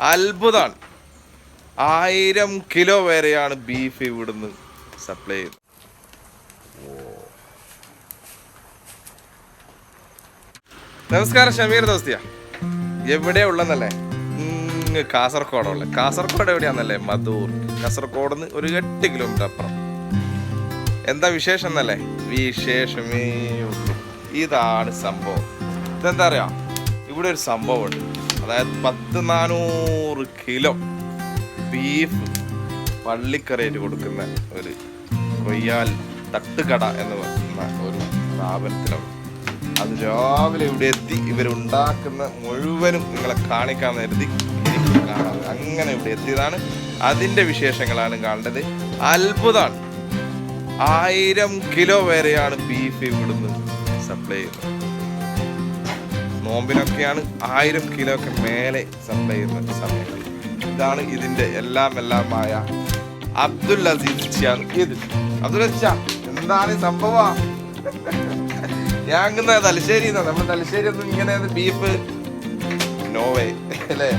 അത്ഭുതമാണ് ആയിരം കിലോ വരെയാണ് ബീഫ് ഇവിടുന്ന് സപ്ലൈ ചെയ്യുന്നത് നമസ്കാരം ഷമീർ ദോസ്തിയ. എവിടെയാ ഉള്ളെന്നല്ലേ? കാസർഗോഡുള്ള കാസർഗോഡ് എവിടെയാന്നല്ലേ? മധൂർ. കാസർഗോഡ് നിന്ന് ഒരു എട്ട് കിലോമീറ്റർ അപ്പുറം. എന്താ വിശേഷം എന്നല്ലേ വിശേഷമേ ഇതാണ് സംഭവം. ഇതെന്താ അറിയാം? ഇവിടെ ഒരു സംഭവമുണ്ട്. അതായത് പത്ത് നാനൂറ് കിലോ ബീഫ് പള്ളിക്കറിയായിട്ട് കൊടുക്കുന്ന ഒരു കൊയ്യാൽ തട്ടുകട എന്ന് പറയുന്ന ഒരു സ്ഥാപനത്തിലാണ്. അത് രാവിലെ ഇവിടെ എത്തി ഇവരുണ്ടാക്കുന്ന മുഴുവനും നിങ്ങളെ കാണിക്കാൻ കരുതി അങ്ങനെ ഇവിടെ എത്തിയതാണ്. അതിന്റെ വിശേഷങ്ങളാണ് കാണേണ്ടത്. അത്ഭുതമാണ്. ആയിരം കിലോ വരെയാണ് ബീഫ് ഇവിടുന്ന് സപ്ലൈ ചെയ്യുന്നത്. നോമ്പിനൊക്കെയാണ് ആയിരം കിലോ ഒക്കെ മേലെ സപ്ലൈ ചെയ്യുന്ന സമയത്ത് ഇതാണ് ഇതിന്റെ എല്ലാം എല്ലാമായ അബ്ദുൽ അസീസ് ഖാൻ ഇത് അബ്ദുൽ എന്താണ് സംഭവം? ഞാൻ തലശ്ശേരി നമ്മുടെ തലശ്ശേരി ഒന്നും ഇങ്ങനെ ബീഫ് നോവേ അല്ലേ?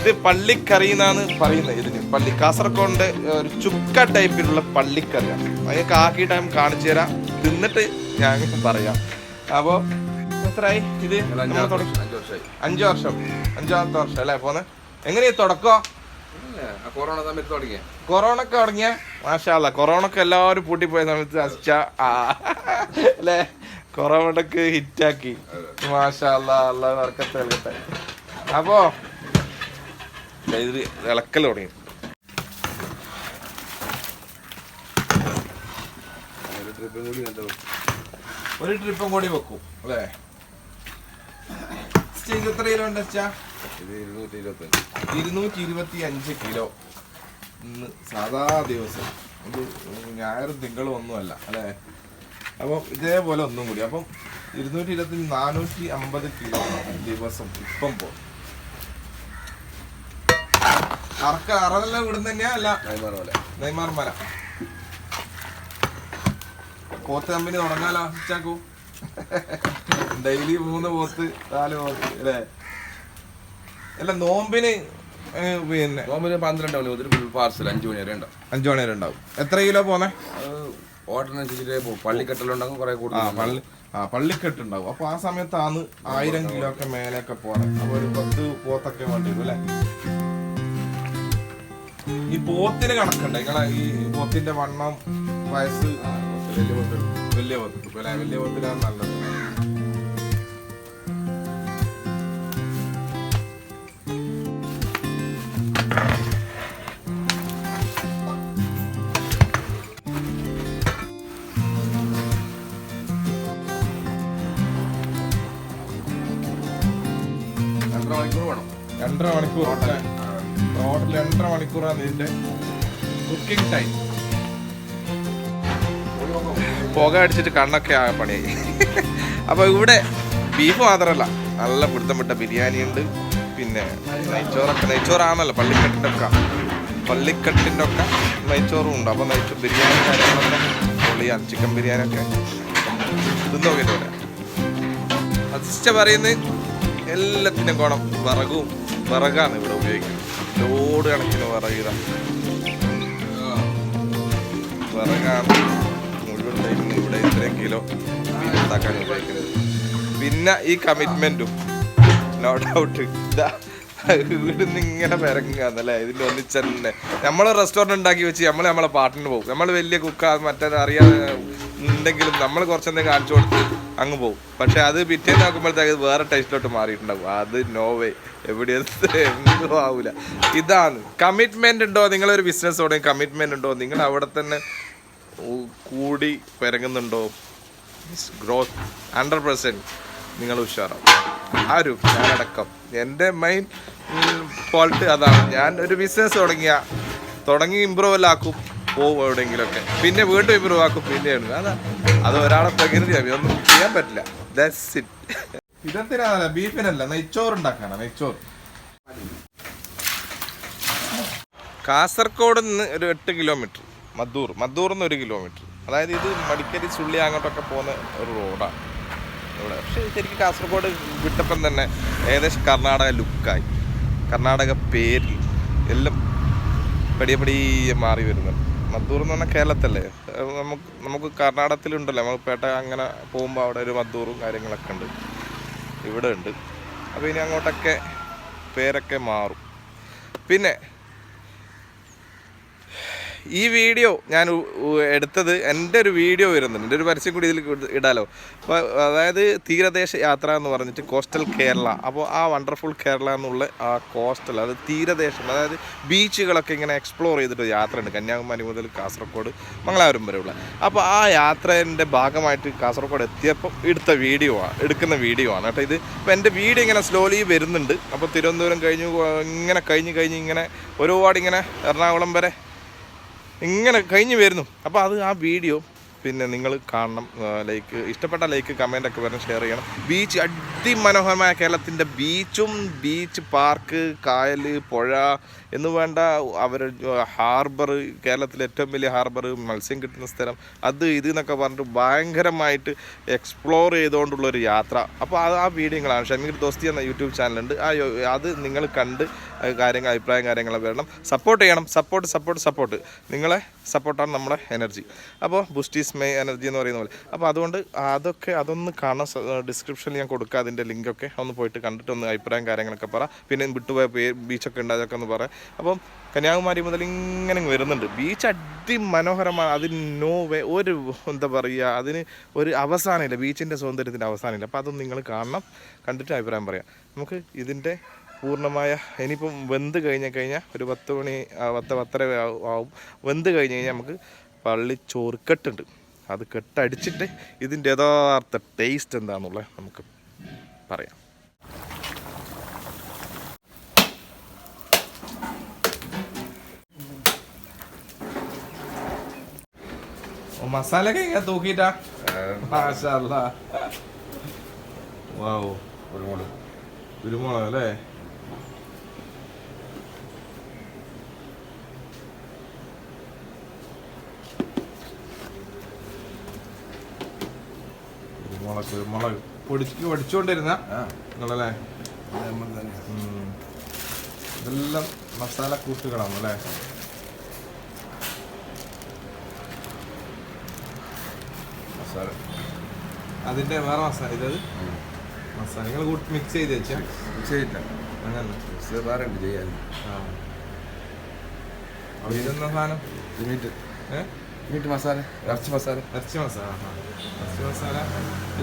ഇത് പള്ളിക്കറി എന്നാണ് പറയുന്നത് ഇതിന്. പള്ളി കാസർഗോഡിന്റെ ഒരു ചുക്ക ടൈപ്പിലുള്ള പള്ളിക്കറിയാണ്. അതിനൊക്കെ ആക്കി ടൈം കാണിച്ചു തരാം. തിന്നിട്ട് ഞാൻ പറയാം. അപ്പോ എത്രയായി ഇത്? അഞ്ച് വർഷം. അഞ്ചാമത്തെ വർഷം അല്ലേ പോന്നെ? എങ്ങനെയാ തുടക്കോ? കൊറോണ സമയത്ത് തുടങ്ങിയ. കൊറോണ ഒക്കെ തുടങ്ങിയ? മാഷാല്ല കൊറോണ ഒക്കെ എല്ലാവരും പൂട്ടിപ്പോയ സമയത്ത് അസിച്ച അല്ലേ? കൊറോണക്ക് ഹിറ്റാക്കി. മാഷാല്ല അല്ല വർക്കത്തെ നൽകട്ടെ അപ്പോ ഇത് ഇളക്കൽ തുടങ്ങി. ഒരു ട്രിപ്പും കൂടി വെക്കും അല്ലേ? ഇത് എത്ര കിലോ ഉണ്ട് അച്ഛാ. ഇത് ഇരുന്നൂറ്റി ഇരുപത്തഞ്ച് ഇരുന്നൂറ്റി ഇരുപത്തി അഞ്ച് കിലോ. ഇന്ന് സാധാ ദിവസം. ഇത് ഞായറും തിങ്കളും ഒന്നുമല്ല അല്ലേ? അപ്പം ഇതേപോലെ ഒന്നും കൂടി. അപ്പം ഇരുന്നൂറ്റി ഇരുപത്തി നാനൂറ്റി അമ്പത് കിലോ ദിവസം ഇപ്പം പോകും അറക്ക അറല്ല ഇവിടുന്ന് തന്നെയാ? അല്ല നെയ്മാർ പോലെ നെയ്മാർ മല പോത്ത് കമ്പനി തുടങ്ങാലോ ചാക്കു ഡെയിലി മൂന്ന് പോത്ത് നാല് പോത്ത് അല്ലേ? അല്ല നോമ്പിന് പിന്നെ? നോമ്പിന് പന്ത്രണ്ട് മണി മുതൽ പാർസൽ അഞ്ചു മണി വരെ ഉണ്ടാവും. അഞ്ചു മണി വരെ ഉണ്ടാവും. എത്ര കിലോ പോന്നെ? ഓട്ടനുസരിച്ചിട്ട് ഓർഡറിനനുസരിച്ചിട്ടേ പോകും പള്ളിക്കെട്ടലുണ്ടാകും കുറെ ആ കൂടുതൽ പള്ളി ആ പള്ളിക്കെട്ട് ഉണ്ടാവും. അപ്പൊ ആ സമയത്താണ് ആയിരം കിലോ ഒക്കെ മേലെയൊക്കെ പോണേ അപ്പൊ ഒരു പത്ത് പോത്തൊക്കെ വേണ്ടി വരും അല്ലേ? ഈ പോത്തിന് കണക്കുണ്ട്. നിങ്ങളെ ഈ പോത്തിന്റെ വണ്ണം വയസ്സ് വലിയ പോത്ത് വലിയ അല്ലെ? നല്ലത്. രണ്ടര മണിക്കൂർ ടോട്ടൽ രണ്ടര മണിക്കൂറാണ് ഇതിന്റെ കുക്കിംഗ് ടൈം പുക അടിച്ചിട്ട് കണ്ണൊക്കെ ആകെ പണിയായി അപ്പോൾ ഇവിടെ ബീഫ് മാത്രമല്ല നല്ല പിടുത്തം വിട്ട ബിരിയാണി ഉണ്ട്. പിന്നെ നെയ്ച്ചോറൊക്കെ നെയ്ച്ചോറാണല്ലോ പള്ളിക്കെട്ടിന്റെ ഒക്കെ പള്ളിക്കെട്ടിന്റെ ഒക്കെ നെയ്ച്ചോറും ഉണ്ട്. അപ്പോൾ നെയ്ച്ചോർ ബിരിയാണി കാര്യങ്ങളൊക്കെ പൊള്ളിയാണ് ചിക്കൻ ബിരിയാണി ഒക്കെ തിന്നു നോക്കിയിട്ട് പറയാം അസിസ്റ്റ പറയുന്നത് എല്ലാത്തിനും ഗുണം. വിറകും വിറകാണ് ഇവിടെ ഉപയോഗിക്കുന്നത്. ലോഡ് കണക്കിന് വിറക് ഇതാണ് വിറകാണ് മുഴുവൻ ടൈമിന് ഇത്രയും കിലോ ഉണ്ടാക്കാൻ ഉപയോഗിക്കുന്നത് പിന്നെ ഈ കമ്മിറ്റ്മെന്റും നോ ഡൗട്ട് ഇതാ ഇവിടുന്ന് ഇങ്ങനെ ഇതിന്റെ ഇതിന്റെ ഒന്നിച്ചന്നെ നമ്മൾ റെസ്റ്റോറന്റ് ഉണ്ടാക്കി വെച്ച് നമ്മൾ നമ്മളെ പാട്ടിന് പോകും നമ്മൾ വലിയ കുക്ക മറ്റേത് അറിയാതെ ഉണ്ടെങ്കിലും നമ്മൾ കുറച്ചെന്തെങ്കിലും കാണിച്ചു കൊടുത്ത് അങ്ങ് പോകും പക്ഷെ അത് പിറ്റേന്ന് നോക്കുമ്പോഴത്തേക്ക് വേറെ ടേസ്റ്റിലോട്ട് മാറിയിട്ടുണ്ടാവും. അത് നോവേ എവിടെ എന്തോ ആവില്ല ഇതാണ്. കമ്മിറ്റ്മെന്റ് ഉണ്ടോ? നിങ്ങളൊരു ബിസിനസ് തുടങ്ങി കമ്മിറ്റ്മെന്റ് ഉണ്ടോ? നിങ്ങൾ അവിടെ തന്നെ കൂടി പെരങ്ങുന്നുണ്ടോ? ഗ്രോത്ത് ഹൺഡ്രഡ് പെർസെന്റ് നിങ്ങൾ ഉഷാറാവും. ആരും ഞാനടക്കം. എന്റെ മെയിൻ ഫോൾട്ട് അതാണ്. ഞാൻ ഒരു ബിസിനസ് തുടങ്ങിയ തുടങ്ങി ഇമ്പ്രൂവ് എല്ലാം ആക്കും. പോവും എവിടെയെങ്കിലുമൊക്കെ പിന്നെ വീണ്ടും ഇമ്പ്രൂവ് ആക്കും. പിന്നെയാണ് അതാ അത് ഒരാളെ പ്രകൃതിയാണ് ഒന്നും ചെയ്യാൻ പറ്റില്ല. ദാറ്റ്സ് ഇറ്റ് ഇതെന്തിനാ ബീഫിനല്ല നെയ്ച്ചോറ് ഉണ്ടാക്കാനാണ് നെയ്ച്ചോറ്. കാസർഗോഡ് നിന്ന് ഒരു എട്ട് കിലോമീറ്റർ മദ്ദൂർ. മദ്ദൂർ നിന്ന് ഒരു കിലോമീറ്റർ. അതായത് ഇത് മടിക്കരി ചുള്ളി അങ്ങോട്ടൊക്കെ പോകുന്ന ഒരു റോഡാണ് ഇവിടെ. പക്ഷേ ശരിക്കും കാസർഗോഡ് വിട്ടപ്പം തന്നെ ഏകദേശം കർണാടക ലുക്കായി. കർണാടക പേരിൽ എല്ലാം പടിയെ പടിയെ മാറി വരുന്നുണ്ട്. മദ്ദൂർ എന്ന് പറഞ്ഞാൽ കേരളത്തല്ലേ? നമുക്ക് നമുക്ക് കർണാടകത്തിലുണ്ടല്ലോ. നമുക്ക് പേട്ട അങ്ങനെ പോകുമ്പോൾ അവിടെ ഒരു മദ്ദൂറും കാര്യങ്ങളൊക്കെ ഉണ്ട്. ഇവിടെ ഉണ്ട്. അപ്പോൾ ഇനി അങ്ങോട്ടൊക്കെ പേരൊക്കെ മാറും. പിന്നെ ഈ വീഡിയോ ഞാൻ എടുത്തത് എന്റെ ഒരു വീഡിയോ വരുന്നുണ്ട്. എന്റെ ഒരു പരസ്യം കൂടി ഇതിൽ ഇടാലോ. അപ്പോൾ അതായത് തീരദേശ യാത്ര എന്ന് പറഞ്ഞിട്ട് കോസ്റ്റൽ കേരള. അപ്പോൾ ആ വണ്ടർഫുൾ കേരള എന്നുള്ള ആ കോസ്റ്റൽ അത് തീരദേശം അതായത് ബീച്ചുകളൊക്കെ ഇങ്ങനെ എക്സ്പ്ലോർ ചെയ്തിട്ട് യാത്ര ഉണ്ട് കന്യാകുമാരി മുതൽ കാസർഗോഡ് മംഗലാപുരം വരെയുള്ള. അപ്പോൾ ആ യാത്രേന്റെ ഭാഗമായിട്ട് കാസർഗോഡ് എത്തിയപ്പോൾ എടുത്ത വീഡിയോ ആണ് എടുക്കുന്ന വീഡിയോ ആണ് കേട്ടോ ഇത്. അപ്പോൾ എന്റെ വീഡിയോ ഇങ്ങനെ സ്ലോലി വരുന്നുണ്ട്. അപ്പോൾ തിരുവനന്തപുരം കഴിഞ്ഞു ഇങ്ങനെ കഴിഞ്ഞ് കഴിഞ്ഞ് ഇങ്ങനെ ഒരുപാട് ഇങ്ങനെ എറണാകുളം വരെ ഇങ്ങനെ കഴിഞ്ഞ് വരുന്നു. അപ്പോൾ അത് ആ വീഡിയോ പിന്നെ നിങ്ങൾ കാണണം. ലൈക്ക് ഇഷ്ടപ്പെട്ട ലൈക്ക് കമന്റ് ഒക്കെ വരണം ഷെയർ ചെയ്യണം. ബീച്ച് അതിമനോഹരമായ കേരളത്തിന്റെ ബീച്ചും ബീച്ച് പാർക്ക് കായൽ പുഴ എന്ന് വേണ്ട അവർ ഹാർബർ കേരളത്തിലെ ഏറ്റവും വലിയ ഹാർബർ മത്സ്യം കിട്ടുന്ന സ്ഥലം. അത് ഇത് എന്നൊക്കെ പറഞ്ഞിട്ട് ഭയങ്കരമായിട്ട് എക്സ്പ്ലോർ ചെയ്തുകൊണ്ടുള്ളൊരു യാത്ര. അപ്പോൾ അത് ആ വീഡിയോകളാണ്. ഷമീർ ദോസ്തി എന്ന യൂട്യൂബ് ചാനലുണ്ട്. ആ അത് നിങ്ങൾ കണ്ട് കാര്യങ്ങൾ അഭിപ്രായം കാര്യങ്ങൾ വരണം. സപ്പോർട്ട് ചെയ്യണം. സപ്പോർട്ട് സപ്പോർട്ട് സപ്പോർട്ട് നിങ്ങളെ സപ്പോർട്ടാണ് നമ്മുടെ എനർജി അപ്പോൾ ബുസ്റ്റീസ് മൈ എനർജി എന്ന് പറയുന്ന പോലെ. അപ്പോൾ അതുകൊണ്ട് അതൊക്കെ അതൊന്ന് കാണാൻ ഡിസ്ക്രിപ്ഷനിൽ ഞാൻ കൊടുക്കുക അതിന്റെ ലിങ്കൊക്കെ ഒന്ന് പോയിട്ട് കണ്ടിട്ട് ഒന്ന് അഭിപ്രായം കാര്യങ്ങളൊക്കെ പറ. പിന്നെ വിട്ടുപോയ ബീച്ചൊക്കെ ഉണ്ട് അതൊക്കെ ഒന്ന് പറ. അപ്പം കന്യാകുമാരി മുതൽ ഇങ്ങനെ വരുന്നുണ്ട്. ബീച്ച് അതിമനോഹരമാണ്. അതിന് നോ വേ ഒരു എന്താ പറയുക അതിന് ഒരു അവസാനമില്ല. ബീച്ചിന്റെ സൗന്ദര്യത്തിന്റെ അവസാനമില്ല. അപ്പോൾ അതൊന്നും നിങ്ങൾ കാണണം. കണ്ടിട്ട് അഭിപ്രായം പറയാം. നമുക്ക് ഇതിന്റെ പൂർണമായ ഇനിയിപ്പം വെന്ത് കഴിഞ്ഞ് കഴിഞ്ഞാൽ ഒരു പത്ത് മണി പത്ത് പത്തര ആവും. വെന്ത് കഴിഞ്ഞ് കഴിഞ്ഞാൽ നമുക്ക് പള്ളി ചോറ് കെട്ടുണ്ട് അത് കെട്ടടിച്ചിട്ട് ഇതിന്റെ യഥാർത്ഥ ടേസ്റ്റ് എന്താണെന്നുള്ളത് നമുക്ക് പറയാം. മസാല ഒക്കെ ഇങ്ങനെ തൂക്കിട്ടാ വാവ് കുരുമുളക്. കുരുമുളക് അല്ലേ? കുരുമുളക് കുരുമുളക്. പൊടിച്ച് പൊടിച്ചുകൊണ്ടിരുന്ന നിങ്ങളല്ലേ. ഇതെല്ലാം മസാല കൂട്ടുകളാണ് അല്ലേ മസാല അതിന്റെ വേറെ മസാല ഇതത്? മസാലകൾ കൂട്ടി മിക്സ് ചെയ്ത് വെച്ചാ. ചെയ്തില്ല അങ്ങനെ. മിക്സ് വേറെ ഉണ്ട് ചെയ്യാൻ. ഇതെന്താ സാധനം? Meat meat masala. ഇറച്ചി മസാല. ഇറച്ചി മസാല. ഇറച്ചി മസാല.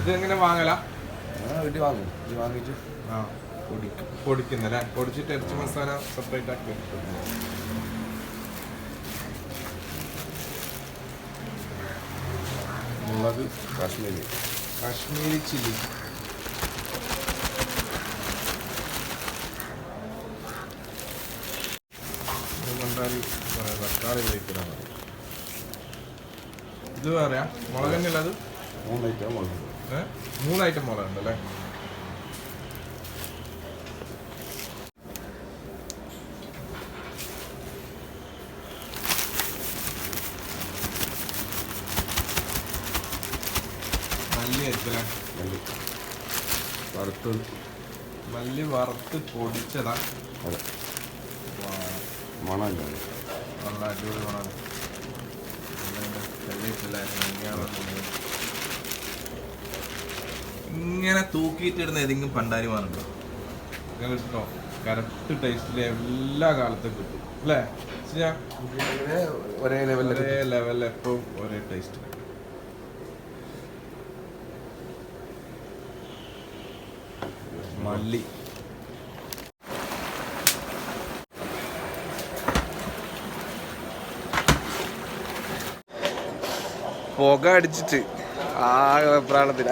ഇത് എങ്ങനെ വാങ്ങല? വീട്ടിൽ വാങ്ങും. ഇത് വാങ്ങിയിട്ട് ആ. പൊടിക്കും. പൊടിക്കുന്നല്ലേ? പൊടിച്ചിട്ട് ഇറച്ചി മസാല സെപ്പറേറ്റ് ആക്കി വെക്കും. മുളക് കാശ്മീരി. കാശ്മീരി ചില്ലി. കണ്ടാൽ തക്കാളി ഉപയോഗിക്കണം ഇത് പറയാം മുളക് തന്നെയല്ല അത്? മൂന്ന് ഐറ്റം മുളക്. ഏ? മൂന്ന് ഐറ്റം മുളക് ഉണ്ടല്ലേ മല്ലി ആയിരിക്കല്ലേ മല്ലി വറുത്തത് മല്ലി വറുത്ത് പൊടിച്ചതാ. അതെ. മണമില്ല നല്ല അടിപൊളി മണം. ഇങ്ങനെ തൂക്കിയിട്ടിടുന്ന ഏതെങ്കിലും പണ്ടാരിമാരുണ്ടോ നിങ്ങൾ കിട്ടോ കറക്റ്റ് ടേസ്റ്റിൽ എല്ലാ കാലത്തും കിട്ടും. അല്ലേ? ഒരേ ലെവലിൽ ഒരേ ലെവലിൽ എപ്പോഴും ഒരേ ടേസ്റ്റ് മല്ലി. പുക അടിച്ചിട്ട് ആകെ പ്രാണത്തില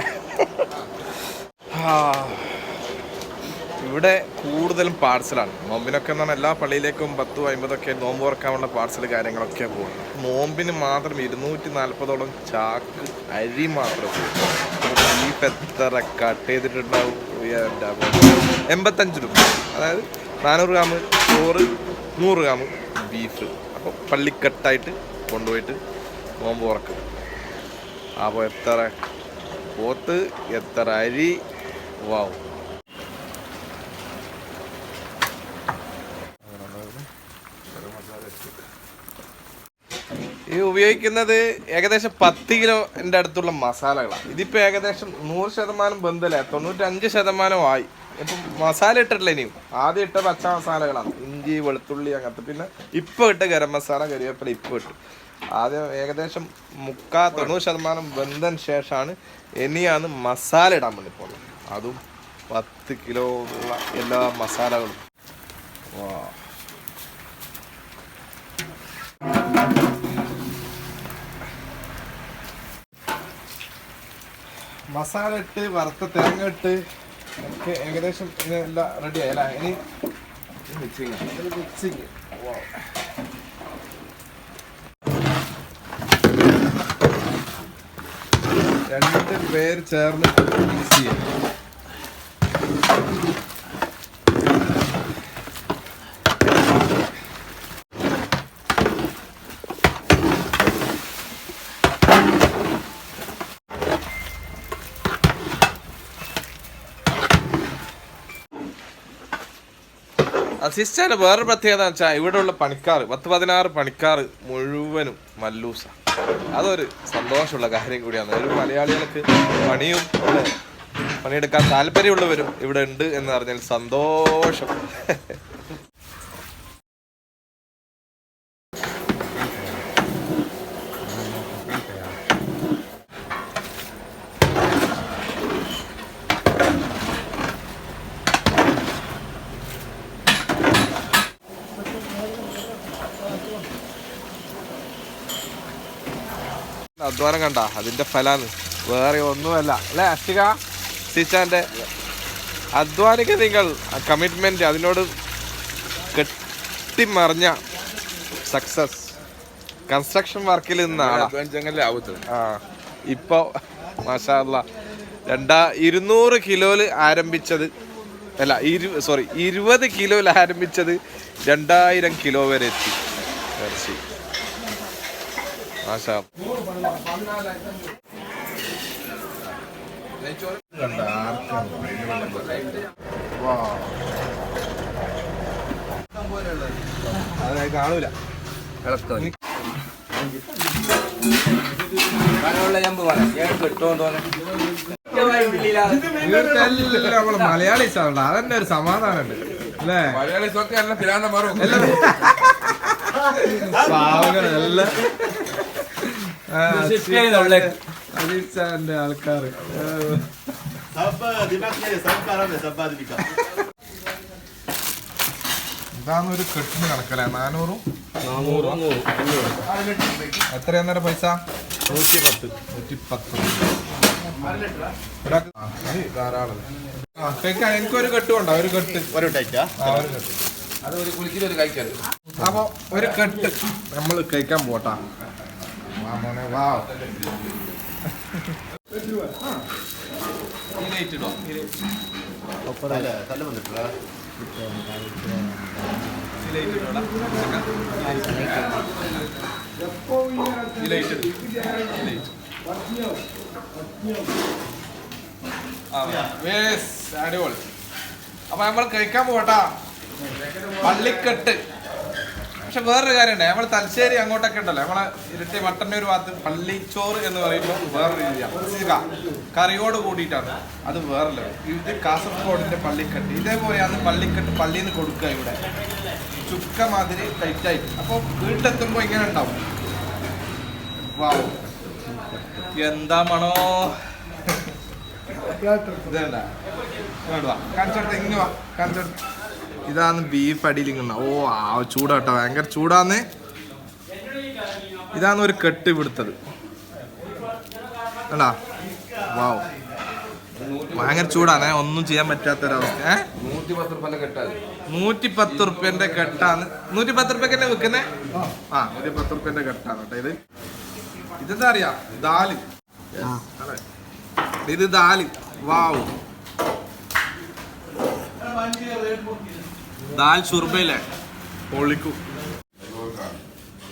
ഇവിടെ കൂടുതലും പാഴ്സലാണ് നോമ്പിനൊക്കെ എന്ന് പറഞ്ഞാൽ എല്ലാ പള്ളിയിലേക്കും പത്തും അമ്പതൊക്കെ നോമ്പ് തുറക്കാനുള്ള പാഴ്സൽ കാര്യങ്ങളൊക്കെ പോകും. നോമ്പിന് മാത്രം ഇരുന്നൂറ്റി നാൽപ്പതോളം ചാക്ക് അരി മാത്രം ബീഫ് എത്ര കട്ട് ചെയ്തിട്ടുണ്ടാവും? അമ്മോ. എൺപത്തഞ്ച് രൂപ. അതായത് നാനൂറ് ഗ്രാം ചോറ് നൂറ് ഗ്രാം ബീഫ്. അപ്പോൾ പള്ളിക്കെട്ടായിട്ട് കൊണ്ടുപോയിട്ട് നോമ്പ് ഉറക്കും അപ്പോൾ എത്ര? പോത്ത് എത്ര അരി? വാവും ഈ ഉപയോഗിക്കുന്നത് ഏകദേശം പത്ത് കിലോ എന്റെ അടുത്തുള്ള മസാലകളാണ്. ഇതിപ്പോൾ ഏകദേശം നൂറ് ശതമാനം ബന്ധല്ല? തൊണ്ണൂറ്റഞ്ച് ശതമാനം ആയി. ഇപ്പം മസാല ഇട്ടിട്ടില്ല ഇനിയും. ആദ്യം ഇട്ട പച്ച മസാലകളാണ്. ഇഞ്ചി വെളുത്തുള്ളി അങ്ങനത്തെ. പിന്നെ ഇപ്പം ഇട്ട ഗരം മസാല കരിവേപ്പില ഇപ്പം ഇട്ടു. ആദ്യം ഏകദേശം മുക്കാ തൊണ്ണൂറ് ശതമാനം ബന്ധന് ശേഷമാണ് ഇനിയാണ് മസാല ഇടാൻ വേണ്ടി പോകുന്നത്. അതും പത്ത് കിലോ ഉള്ള എല്ലാ മസാലകളും. വാ. മസാല ഇട്ട് വറുത്ത തേങ്ങ ഇട്ട് ഒക്കെ ഏകദേശം ഇതെല്ലാം റെഡി ആയല്ല ഇനി മിക്സിങ് മിക്സിങ് രണ്ട് പേര് ചേർന്ന് മിക്സ് ചെയ്യാം. അസിസ്റ്റാന്റെ വേറൊരു പ്രത്യേകത വെച്ചാൽ ഇവിടെയുള്ള പണിക്കാർ പത്ത് പതിനാറ് പണിക്കാർ മുഴുവനും മല്ലൂസ. അതൊരു സന്തോഷമുള്ള കാര്യം കൂടിയാണ്. ഒരു മലയാളികൾക്ക് പണിയും പണിയെടുക്കാൻ താല്പര്യമുള്ളവരും ഇവിടെ ഉണ്ട് എന്ന് പറഞ്ഞാൽ സന്തോഷം. അധ്വാനം കണ്ട. അതിന്റെ ഫലാണ് വേറെ ഒന്നുമല്ല. അല്ലേ അഷ്ടിക സിച്ചാന്റെ അധ്വാനിക്ക് നിങ്ങൾ കമ്മിറ്റ്മെന്റ് അതിനോട് കെട്ടിമറിഞ്ഞ സക്സസ് കൺസ്ട്രക്ഷൻ വർക്കിൽ നിന്നാണ്. ആ ഇപ്പൊ മാഷാല്ല രണ്ടാ ഇരുന്നൂറ് കിലോയിൽ ആരംഭിച്ചത് അല്ല ഇരു സോറി ഇരുപത് കിലോയിൽ ആരംഭിച്ചത് രണ്ടായിരം കിലോ വരെ എത്തി. ഇറച്ചി അതായത് കാണൂല മലയാളീസ് ആണല്ലോ അതന്നെ ഒരു സമാധാനമുണ്ട് അല്ലേ? മലയാളി സ്വത്ത് എല്ലാം പിരാന്ത മാറും. പാവങ്ങളെല്ലാം അനിൽ ആൾക്കാർ ഇതാണ് ഒരു കെട്ടിന് കണക്കല്ലേ? നാനൂറും? എത്ര അന്നേരം പൈസ? എനിക്കൊരു കെട്ട് ഒരു കെട്ട്. ഒരു ടൈറ്റാ കെട്ട്. അപ്പൊ ഒരു കെട്ട്. നമ്മൾ കഴിക്കാൻ പോട്ടാ. വാ മോനെ വാ Wow. അപ്പൊ നമ്മൾ കഴിക്കാൻ പോട്ടാ പള്ളിക്കെട്ട്. പക്ഷെ വേറൊരു കാര്യമുണ്ട്. നമ്മൾ തലശ്ശേരി അങ്ങോട്ടൊക്കെ ഉണ്ടല്ലോ. നമ്മളെ ഇരട്ടി മട്ടന്നൂർ ഭാഗത്ത് പള്ളിച്ചോറ് എന്ന് പറയുമ്പോൾ വേറൊരു രീതിയാണ് കറിയോട് കൂടിയിട്ടാണ്. അത് വേറെ ഇത് കാസർഗോഡിന്റെ പള്ളിക്കെട്ട്. ഇതേപോലെയാണ് പള്ളിക്കെട്ട് പള്ളിയിൽ നിന്ന് കൊടുക്കുക ഇവിടെ. ചുക്ക മാതിരി ടൈറ്റായി. അപ്പോൾ വീട്ടിലെത്തുമ്പോൾ ഇങ്ങനെ ഉണ്ടാവും. വാവ് എന്താ മണോ? ഇതേണ്ട. കാണിച്ചോട്ടെ. ഇങ്ങനെ വാ. കാണിച്ചോട്ടെ. ഇതാണ് ബീഫ് അടിയിലിങ്ങുന്ന. ഓ ആ ചൂടാട്ടോ ഭയങ്കര ചൂടാന്ന്. ഇതാണ് ഒരു കെട്ട് ഇവിടുത്തത്. അല്ല വാവ്. ഭയങ്കര ചൂടാണ് ഒന്നും ചെയ്യാൻ പറ്റാത്തൊരവസ്ഥ നൂറ്റി പത്ത് റുപ്യന്റെ കെട്ടാണ്. നൂറ്റി പത്ത് റുപ്യ തന്നെ വെക്കുന്നേ ആ നൂറ്റി പത്ത് റുപ്യന്റെ കെട്ടാണ് കേട്ടോ ഇത്. ഇതെന്താ അറിയാ? ദാൽ. ഇത് ദാൽ. വാവ്. ദാൽ ഷുർബയിലെ പൊളിക്കൂ.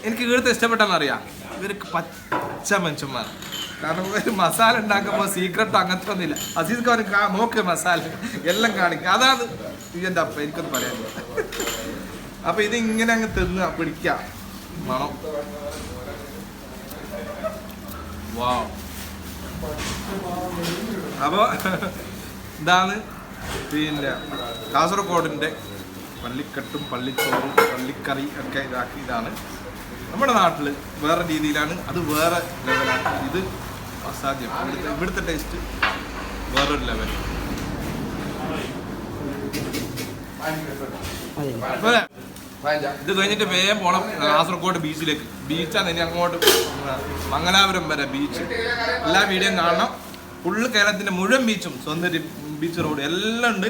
എനിക്ക് ഇവിടുത്തെ ഇഷ്ടപ്പെട്ടെന്നറിയാം ഇവർക്ക് പച്ച മനുഷ്യന്മാർ. കാരണം ഇവർ മസാല ഉണ്ടാക്കുമ്പോൾ സീക്രട്ട് അങ്ങനത്തെ ഒന്നുമില്ല അസീസ് ഖാൻ കാ- നോക്ക് മസാല. എല്ലാം കാണിക്കുക അതാണ് ഇതിന്റെ അപ്പ. എനിക്കൊന്ന് പറയാൻ അപ്പൊ ഇത് ഇങ്ങനെ അങ്ങ് തിന്ന് പിടിക്കാം. മണം. വാ അപ്പോൾ ഇതാണ് പിന്നെ കാസർഗോഡിന്റെ പള്ളിക്കെട്ടും പള്ളിച്ചോറും പള്ളിക്കറി ഒക്കെ ഇതാക്കി ഇതാണ്. നമ്മുടെ നാട്ടിൽ വേറെ രീതിയിലാണ്. അത് വേറെ ലെവലാണ് ഇത് അസാധ്യം. ഇവിടുത്തെ ഇവിടുത്തെ ടേസ്റ്റ് വേറൊരു ലെവൽ ഇത് കഴിഞ്ഞിട്ട് വേഗം പോണം കാസർഗോഡ് ബീച്ചിലേക്ക്. ബീച്ചാണ് ഇനി അങ്ങോട്ട് മംഗലാപുരം വരെ ബീച്ച്. എല്ലാ വീഡിയോയും കാണണം. ഫുള്ള് കേരളത്തിന്റെ മുഴുവൻ ബീച്ചും സ്വന്തം ബീച്ച് റോഡ് എല്ലാം ഉണ്ട്.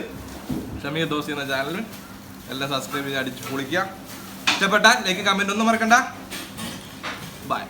ഷമീർ ദോസി എന്ന ചാനൽ എല്ലാം സബ്സ്ക്രൈബ് ചെയ്ത് അടിച്ച് പൊളിക്കുക. ഇഷ്ടപ്പെട്ടാൽ ലൈക്ക് കമന്റ് ഒന്നും മറക്കണ്ട. ബൈ